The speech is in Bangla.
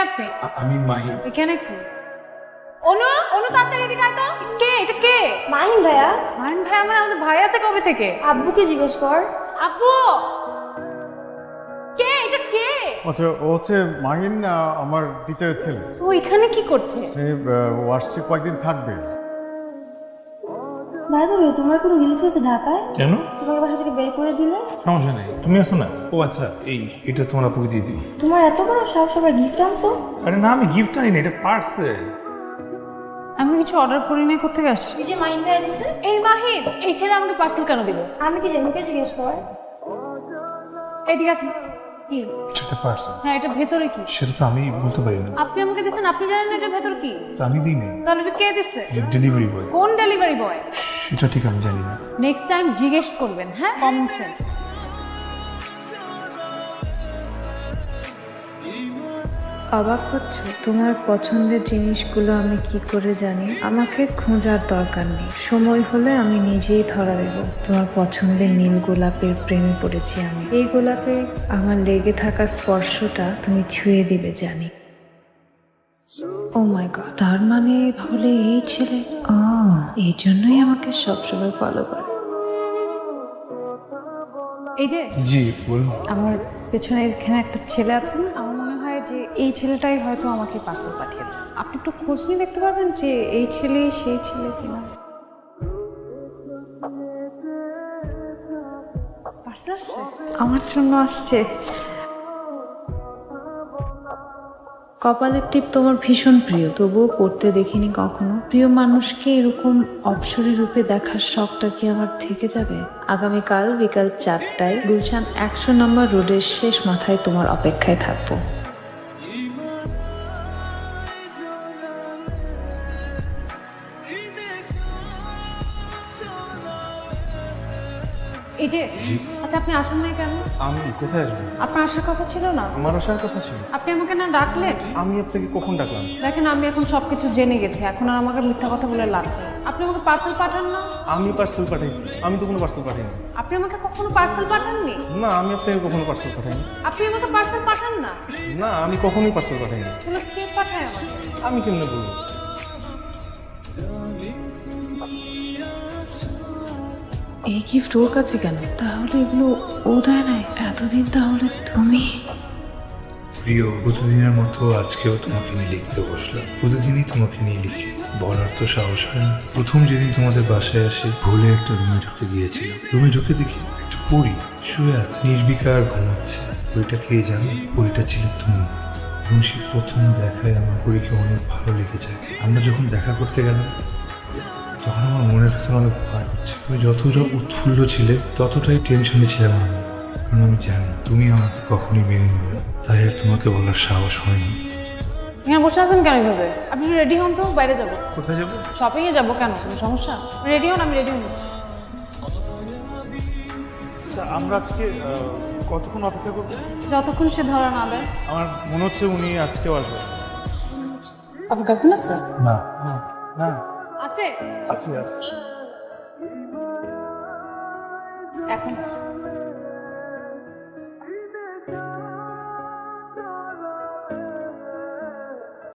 আপনি আমি মাহি এখানে কি অনু অনু তাড়াতাড়ি এদিকে আয় তো। কে? এটা কে? মাহিন ভাইয়া। মাইন ভাই আমার আমাদের ভাই আছে কবে থেকে? আব্বুকে জিজ্ঞেস কর। আপু কে? এটা কে? আচ্ছা ও হচ্ছে মাহিন আহ, আমার টিচারের ছেলে। তো এখানে কি করছে? এ, আহ, ও আসছে কয়েকদিন থাকবে। ভাই তবে তোমার কোনো রিলিফ আছে ঢাকায়? কেন? তোমাকে বাসা থেকে বের করে দিলে? সমস্যা নেই। তুমি আসো না। ও আচ্ছা। এই এটা তোমার আপুকে দিয়ে দিই। তোমার এত বড় সাহস আবার গিফট আনছো? আরে না আমি গিফট আনি না এটা পার্সেল আমি কিছু অর্ডার করি নাই কোথেকে আসছি? তুই যে মাহিন ভাইয়া দিছে এই মাহিন এই ছেলে আমাকে পার্সেল কেন দিল? আমি কি জানি ওকে জিজ্ঞেস কর। এদিকে আসুন। কি? পার্সেল হ্যাঁ এটা ভেতরে কি? সেটা তো আমি বলতে পারি না। আপনি আমাকে দিচ্ছেন আপনি জানেন এটা ভেতর কি? আমি দিই নাই। তাহলে এটা কে দিচ্ছে? ডেলিভারি বয় কোন ডেলিভারি বয় সেটা ঠিক আমি জানি না। নেক্সট টাইম জিজ্ঞেস করবেন হ্যাঁ? কমন সেন্স অবাক হচ্ছ? তোমার পছন্দের জিনিসগুলো আমি কি করে জানি? আমাকে খোঁজার দরকার নেই। সময় হলে আমি নিজেই ধরা দেব। তোমার পছন্দের নীল গোলাপের প্রেমে পড়েছি আমি। এই গোলাপে আমার লেগে থাকার স্পর্শটা তুমি ছুঁয়ে দিবে জানি। ও মাই গড তার মানে তাহলে এই ছেলে? ও এই জন্যই আমাকে সবসময় ফলো করে। এই যে জি বলুন। আমার পেছনে এখানে একটা ছেলে আছে না আমার মনে হয় যে এই ছেলেটাই হয়তো আমাকে পার্সেল পাঠিয়েছে। আপনি একটু খোঁজ নিয়ে দেখতে পারবেন যে এই ছেলে সেই ছেলে কিনা। পার্সেল আসছে? আমার জন্য আসছে। কপালের টিপ তোমার ভীষণ প্রিয়। তবুও করতে দেখিনি কখনো। প্রিয় মানুষকে এরকম অপসরী রূপে দেখার শখটা কি আমার থেকে যাবে? আগামীকাল বিকাল চারটায় গুলশান একশো নম্বর রোডের শেষ মাথায় তোমার অপেক্ষায় থাকব। এই যে আচ্ছা আপনি আসেন নাই কেন? আমি কোথায় আসব? আপনার আসার কথা ছিল না? আমার আসার কথা ছিল। আপনি আমাকে না ডাকলেন? আমি আপনাকে কখন ডাকলাম? দেখেন আমি এখন সবকিছু জেনে গেছি। এখন আর আমাকে মিথ্যা কথা বলে লাভ নেই। আপনি আমাকে পার্সেল পাঠান না? আমি পার্সেল পাঠাইছি। আমি তো কোনো পার্সেল পাঠাইনি। আপনি আমাকে কখনো পার্সেল পাঠাননি? না আমি আপনাকে কখনো পার্সেল পাঠাইনি। আপনি আমাকে পার্সেল পাঠান না? না আমি কখনোই পার্সেল পাঠাইনি। তাহলে কে পাঠায় আমাকে? আমি কেমনে বলব? এই গিফট ওর কাছে কেন? তাহলে এগুলো ও দেয় নাই। এতদিন তাহলে তুমি? প্রিয়, প্রতিদিনের মতো আজকেও তোমাকে নিয়ে লিখতে বসলাম। প্রতিদিনই তোমাকে নিয়ে লিখি। বলার তো সাহস হয় না। প্রথম যেদিন তোমাদের বাসায় আসি ভুলে একটা রুমে ঢুকে গিয়েছিলাম। রুমে ঢুকে দেখি একটা পরি শুয়ে আছে। নির্বিকার ঘুমাচ্ছে। পরিটা খেয়ে জানো? পরিটা ছিল তুমি। এবং সে প্রথম দেখায় আমার পরীকে অনেক ভালো লেগে যায় আমরা যখন দেখা করতে গেলাম তখন আমার মনের ভেতরে অনেক ভয় হচ্ছে। তুমি যতটা উৎফুল্ল ছিলে ততটাই টেনশনে ছিলাম আমি। কারণ আমি জানি তুমি আমাকে কখনই মেনে নেবে না। তাই আর তোমাকে বলার সাহস হয়নি। এখানে বসে আছেন কেন এভাবে? আপনি রেডি হন তো বাইরে যাব। কোথায় যাব? শপিং এ যাব কেন? কোনো সমস্যা? রেডি হন আমি রেডি হন আচ্ছা আমরা আজকে কতক্ষণ অপেক্ষা করব? যতক্ষণ সে ধরা না দেয়। আমার মনে হচ্ছে উনি আজকেও আসবে আপনার গার্লফ্রেন্ড আছে? না। না। না। আছে? আছে আছে। এখন